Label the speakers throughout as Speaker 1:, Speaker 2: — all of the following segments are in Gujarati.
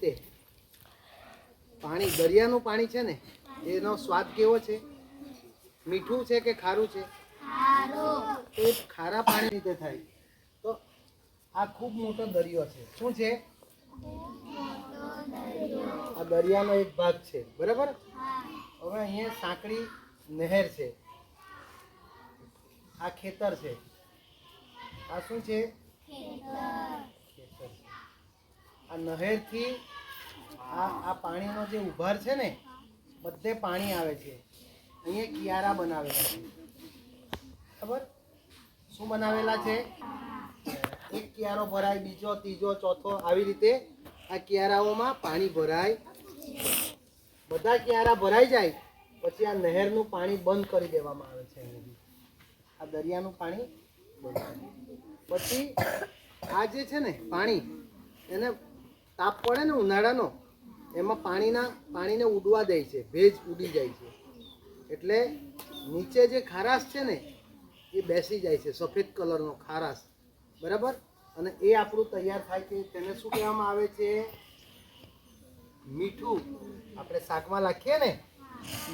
Speaker 1: તે. પાણી દરિયાનું પાણી છે ને એનો સ્વાદ કેવો છે? મીઠું છે કે ખારું છે? એ ખારા પાણી રીતે થાય. તો આ ખૂબ મોટો દરિયો છે. શું છે? આ દરિયાનો એક ભાગ છે. બરાબર? હવે અહીંયા સાંકડી નહેર છે. આ ખેતર છે. આ શું છે? ખેતર. છે આ નહેરથી આ આ પાણીનો જે ઉભાર છે ને, બધે પાણી આવે છે. અહીંયા કિયારા બનાવેલા છે. ખબર? શું બનાવેલા છે? એક કિયારો ભરાય, બીજો, ત્રીજો, ચોથો, આવી રીતે આ કિયારાઓમાં પાણી ભરાય. બધા કિયારા ભરાઈ જાય, પછી આ નહેરનું પાણી બંધ કરી દેવામાં આવે છે આ દરિયાનું પાણી. પછી આ જે છે ને પાણી, એને તાપ પડે ને ઉનાળાનો, એમાં પાણીના, પાણીને ઉડવા દે છે, ભેજ ઉડી જાય છે. એટલે નીચે જે ખારાશ છે ને, એ બેસી જાય છે, સફેદ કલરનો ખારાશ. બરાબર? અને એ આપણું તૈયાર થાય છે. તેને શું કહેવામાં આવે છે? મીઠું. આપણે શાકમાં નાખીએ ને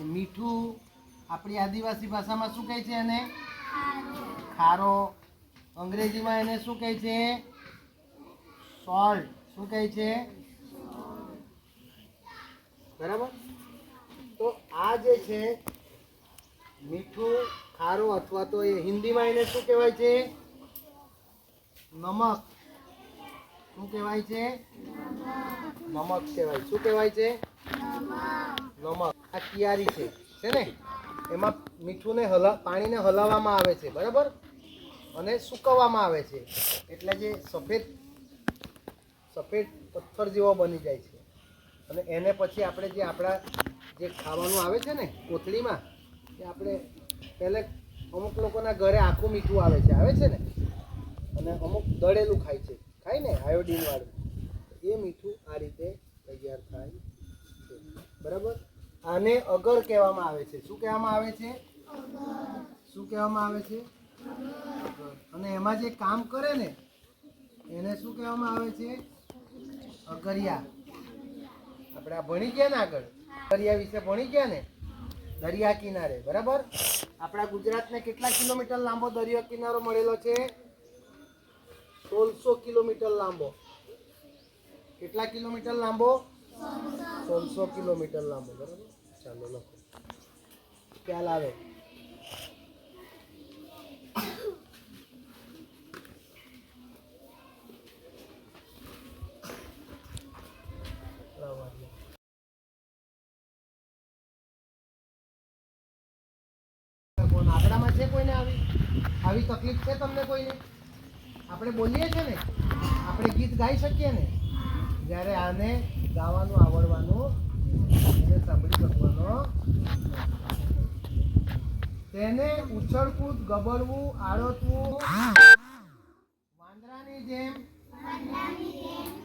Speaker 1: મીઠું આપણી આદિવાસી ભાષામાં શું કહે છે એને? ખારો. અંગ્રેજીમાં એને શું કહે છે? સોલ્ટ. શું કહે છે? બરાબર? તો આ જે છે, મીઠું, ખારો અથવા તો એ હિન્દીમાં એને શું કહેવાય છે? નમક. શું કહેવાય છે? નમક કહેવાય. શું કહેવાય છે? નમક. આ કિયારી છે છે ને? એમાં મીઠુંને હલા, પાણીને હલાવવામાં આવે છે, બરાબર? અને સૂકવવામાં આવે છે. એટલે જે સફેદ સફેદ પથ્થર જેવો બની જાય છે. અને એને પછી આપણે જે આપણા જે ખાવાનું આવે છે ને, કોથળીમાં, એ આપણે પહેલે અમુક લોકોના ઘરે આખું મીઠું આવે છે. આવે છે ને? અને અમુક દળેલું ખાય છે. ખાય ને, આયોડીનવાળું. એ મીઠું આ રીતે તૈયાર થાય છે. બરાબર? આને અગર કહેવામાં આવે છે. શું કહેવામાં આવે છે? શું કહેવામાં આવે છે? અને એમાં જે કામ કરે ને, એને શું કહેવામાં આવે છે? અગરિયા. આપણે આ ભણી ગયા ને આગળ? દરિયા વિશે ભણી ગયા ને? દરિયા કિનારે, બરાબર? આપણા ગુજરાતને કેટલા કિલોમીટર લાંબો દરિયા કિનારો મળેલો છે? સોળસો કિલોમીટર લાંબો. કેટલા કિલોમીટર લાંબો? સોળસો કિલોમીટર લાંબો, બરાબર? ચાલો લખો. ખ્યાલ આવે બરાબર. કોણ આપણામાં છે કોઈને આવી? આવી તકલીફ છે તમને કોઈને? આપણે બોલીએ છીએ ને, આપણે ગીત ગાઈ શકીએ ને, જ્યારે આને ગાવાનું, આવડવાનું અને સાંભળી શકવાનો તેને ઉછળકૂદ, ગબડવું આળોતવું વાંદરાની જેમ,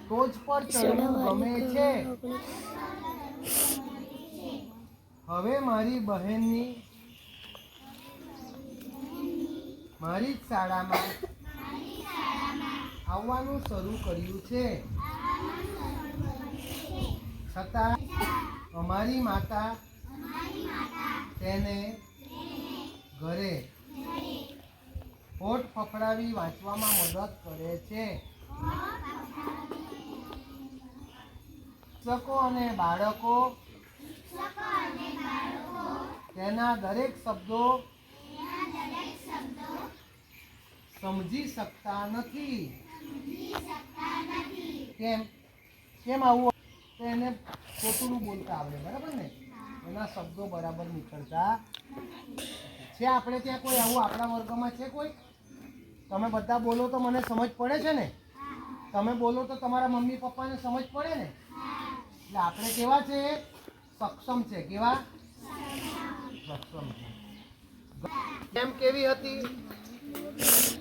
Speaker 1: ટોચ પર ચડવું ગમે છે. હવે મારી બહેનની મારી શાળામાં આવવાનું શરૂ કર્યું છે. છતાં અમારી માતા તેને ઘરે હોઠ ફફડાવી વાંચવામાં મદદ કરે છે. શિક્ષકો અને બાળકો તેના દરેક શબ્દો સમજી શકતા નથી. કેમ? કેમ આવું તો એને ખોટું બોલતા આવડે બરાબર ને? એના શબ્દો બરાબર નીકળતા છે આપણે ત્યાં કોઈ આવું? આપણા વર્ગમાં છે કોઈ? તમે બધા બોલો તો મને સમજ પડે છે ને? તમે બોલો તો તમારા મમ્મી પપ્પાને સમજ પડે ને? એટલે આપણે કેવા છે? સક્ષમ છે. કેવા? સક્ષમ છે. કેમ કેવી હતી?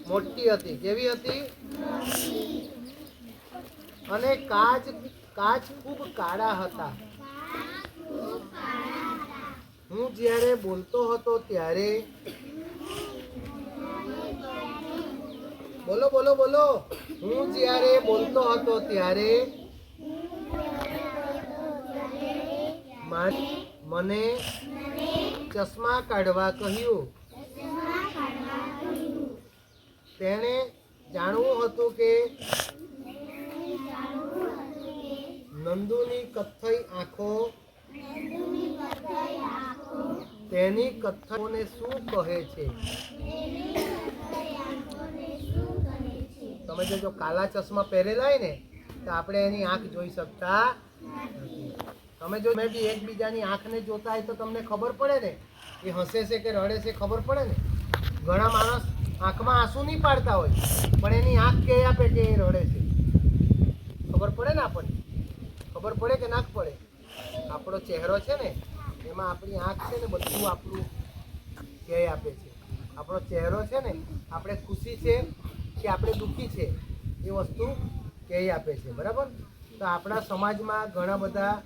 Speaker 1: મોટી હતી. કેવી હતી? અને કાચ કાચ ખૂબ કાળા હતા. હું જ્યારે બોલતો હતો ત્યારે બોલો બોલો બોલો. હું જ્યારે બોલતો હતો ત્યારે મને ચશ્મા કાઢવા કહ્યું. તેણે જાણવું હતું કે નંદુની કથ્થઈ આંખો તેની કથ્થઈઓને શું કહે છે? તમે જો જો કાલા ચશ્મા પહેરેલા હોય ને, તો આપણે એની આંખ જોઈ શકતા તમે જો મેં બી એકબીજાની આંખને જોતા હોય તો તમને ખબર પડે ને? એ હસે છે કે રડે છે ખબર પડે ને? ઘણા માણસ આંખમાં આંસુ નહીં પાડતા હોય. પણ એની આંખ કે આપે કે એ રડે છે. ખબર પડે ને આપણને? ખબર પડે કે ના પડે? આપણો ચહેરો છે ને, એમાં આપણી આંખ છે ને બધું આપણું ધ્યેય આપે છે. આપણો ચહેરો છે ને, આપણે ખુશી છે કે આપણે દુઃખી છે, એ વસ્તુ ધ્યેય આપે છે. બરાબર? તો આપણા સમાજમાં ઘણા બધા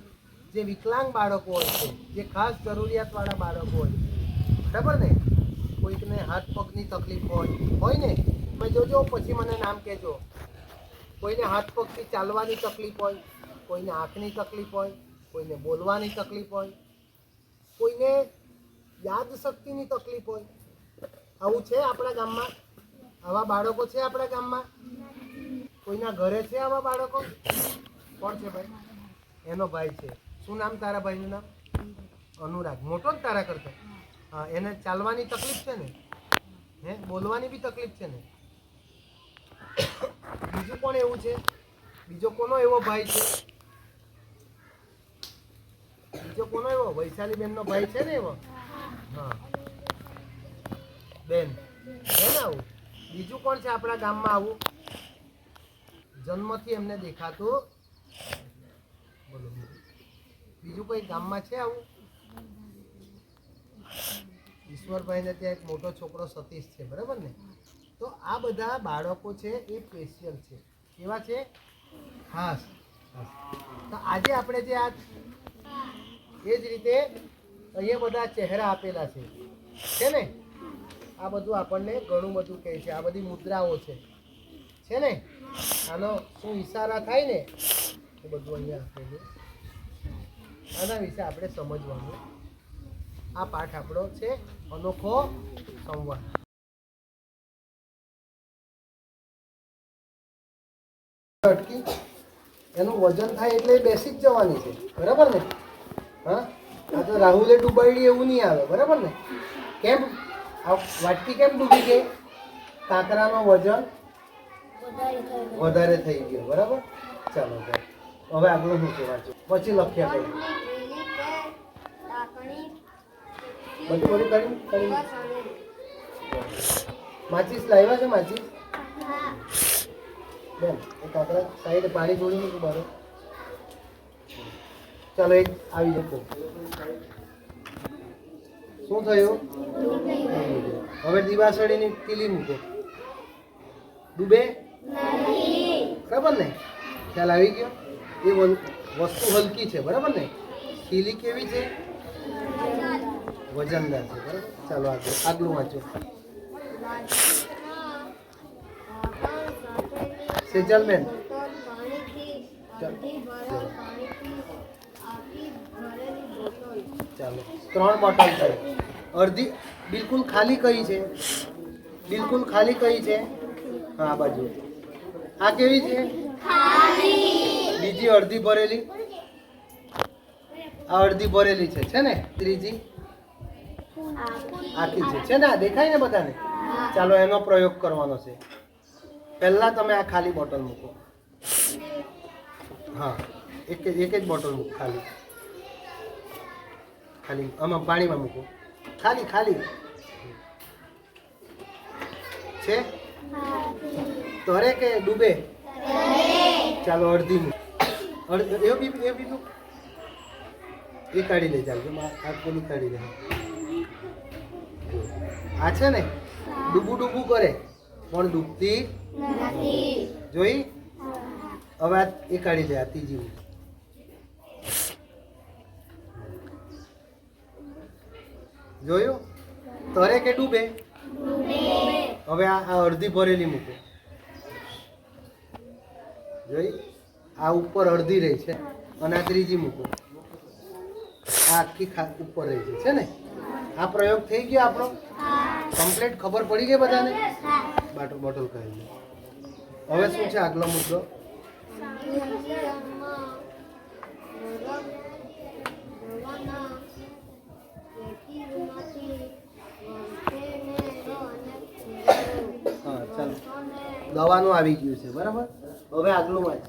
Speaker 1: જે વિકલાંગ બાળકો હોય છે, જે ખાસ જરૂરિયાતવાળા બાળકો હોય બરાબર ને? કોઈકને હાથ પગની તકલીફ હોય હોય ને? તમે જોજો, પછી મને નામ કહેજો. કોઈને હાથ પગથી ચાલવાની તકલીફ હોય, કોઈને આંખની તકલીફ હોય, કોઈને બોલવાની તકલીફ હોય, કોઈને યાદ શક્તિની તકલીફ હોય. આવું છે આપણા ગામમાં? આવા બાળકો છે આપણા ગામમાં? કોઈના ઘરે છે આવા બાળકો? કોણ છે ભાઈ? એનો ભાઈ છે. શું નામ તારા ભાઈનું નામ? અનુરાગ. મોટો જ તારા કરતા? હા, એને ચાલવાની તકલીફ છે ને? હે, બોલવાની બી તકલીફ છે ને? બીજું કોણ એવું છે? બીજો કોનો એવો ભાઈ છે? બીજો કોનો એવો? વૈશાલી બેનનો ભાઈ છે ને એવો? હા. બેન બેન આવું? બીજું કોણ છે આપણા ગામમાં આવું? જન્મથી એમને દેખાતું. બોલો. બીજું કોઈ ગામમાં છે આવું? ઈશ્વરભાઈને ત્યાં એક મોટો છોકરો સતીશ છે, બરાબર ને? તો આ બધા બાળકો છે એ સ્પેશિયલ છે. કેવા છે? ખાસ. તો આજે આપણે જે આ એ જ રીતે અહીંયા બધા ચહેરા આપેલા છે. છે ને? આ બધું આપણને ઘણું બધું કહે છે. આ બધી મુદ્રાઓ છે. છે ને? આનો શું ઈશારા થાય ને? એ બધું અહીંયા આપેલું. આના વિશે આપણે સમજવાનું. આ પાઠ આપણો છે અનોખો સંવાદ અટકી. એનું વજન થાય એટલે બેસી જ જવાની છે. બરાબર ને? હા? આ તો રાહુલે ડૂબાડી એવું નહીં આવે. બરાબર ને? કેમ? આ વાટકી કેમ ડૂબી ગઈ? કાંકરાનો વજન વધારે થઈ ગયો. બરાબર? ચાલો હવે આગળ છે? વાંચો પછી લખ્યા કરું બધું બધું માચીસ લાવ્યા છે માચીસ? બેન, એ કાંકરા સાઈડ પાણી છોડી મૂકું મારો. ચાલો, એક આવી જતો શું થયું? હવે દીવાસળીની કીલી મૂકો. ડૂબે? બરાબર ને? ખ્યાલ આવી ગયો? એ વસ્તુ હલકી છે, બરાબર ને? કીલી કેવી છે? વજનદાર છે, બરાબર? ચાલો આગળ આગલું વાંચો. સેજલબેન. ચાલો. ત્રણ બોટલ છે. અડધી બિલકુલ ખાલી કઈ છે? બિલકુલ ખાલી કઈ છે? હા, આ બાજુ. આ કેવી છે? બીજી અડધી ભરેલી. આ અડધી ભરેલી છે છે ને, ત્રીજી? આખી છે. છે ને આ દેખાય ને બધાને? ચાલો એનો પ્રયોગ કરવાનો છે. પહેલા તમે આ ખાલી બોટલ મૂકો. હા એક એક જ બોટલ મૂકો ખાલી. ખાલી આમાં પાણીમાં મૂકો. ખાલી ખાલી. છે? તરે કે ડૂબે? ચાલો અડધી મૂક. અડધી એ બી એ બી એ કાઢી લે ચાલ આ પેલી કાઢી લે? આ છે ને? ડૂબું ડૂબું કરે. પણ ડૂબતી? જોઈ? હવે આ એ કાઢી લે આ ત્રીજી મૂક. જોયું? તરે કે ડૂબે? હવે આ અડધી ભરેલી મૂકો. જોઈ? આ ઉપર અડધી રહી છે. અને આ ત્રીજી મૂકો. આ આખી ઉપર રહી છે ને? આ પ્રયોગ થઈ ગયો આપણો? કમ્પ્લીટ? ખબર પડી ગઈ બધાને? બાટલ બોટલ કહી દો હવે શું છે આગલો મુદ્દો? હા ચાલો. દવાનું આવી ગયું છે બરાબર? હવે આગલું વાંચ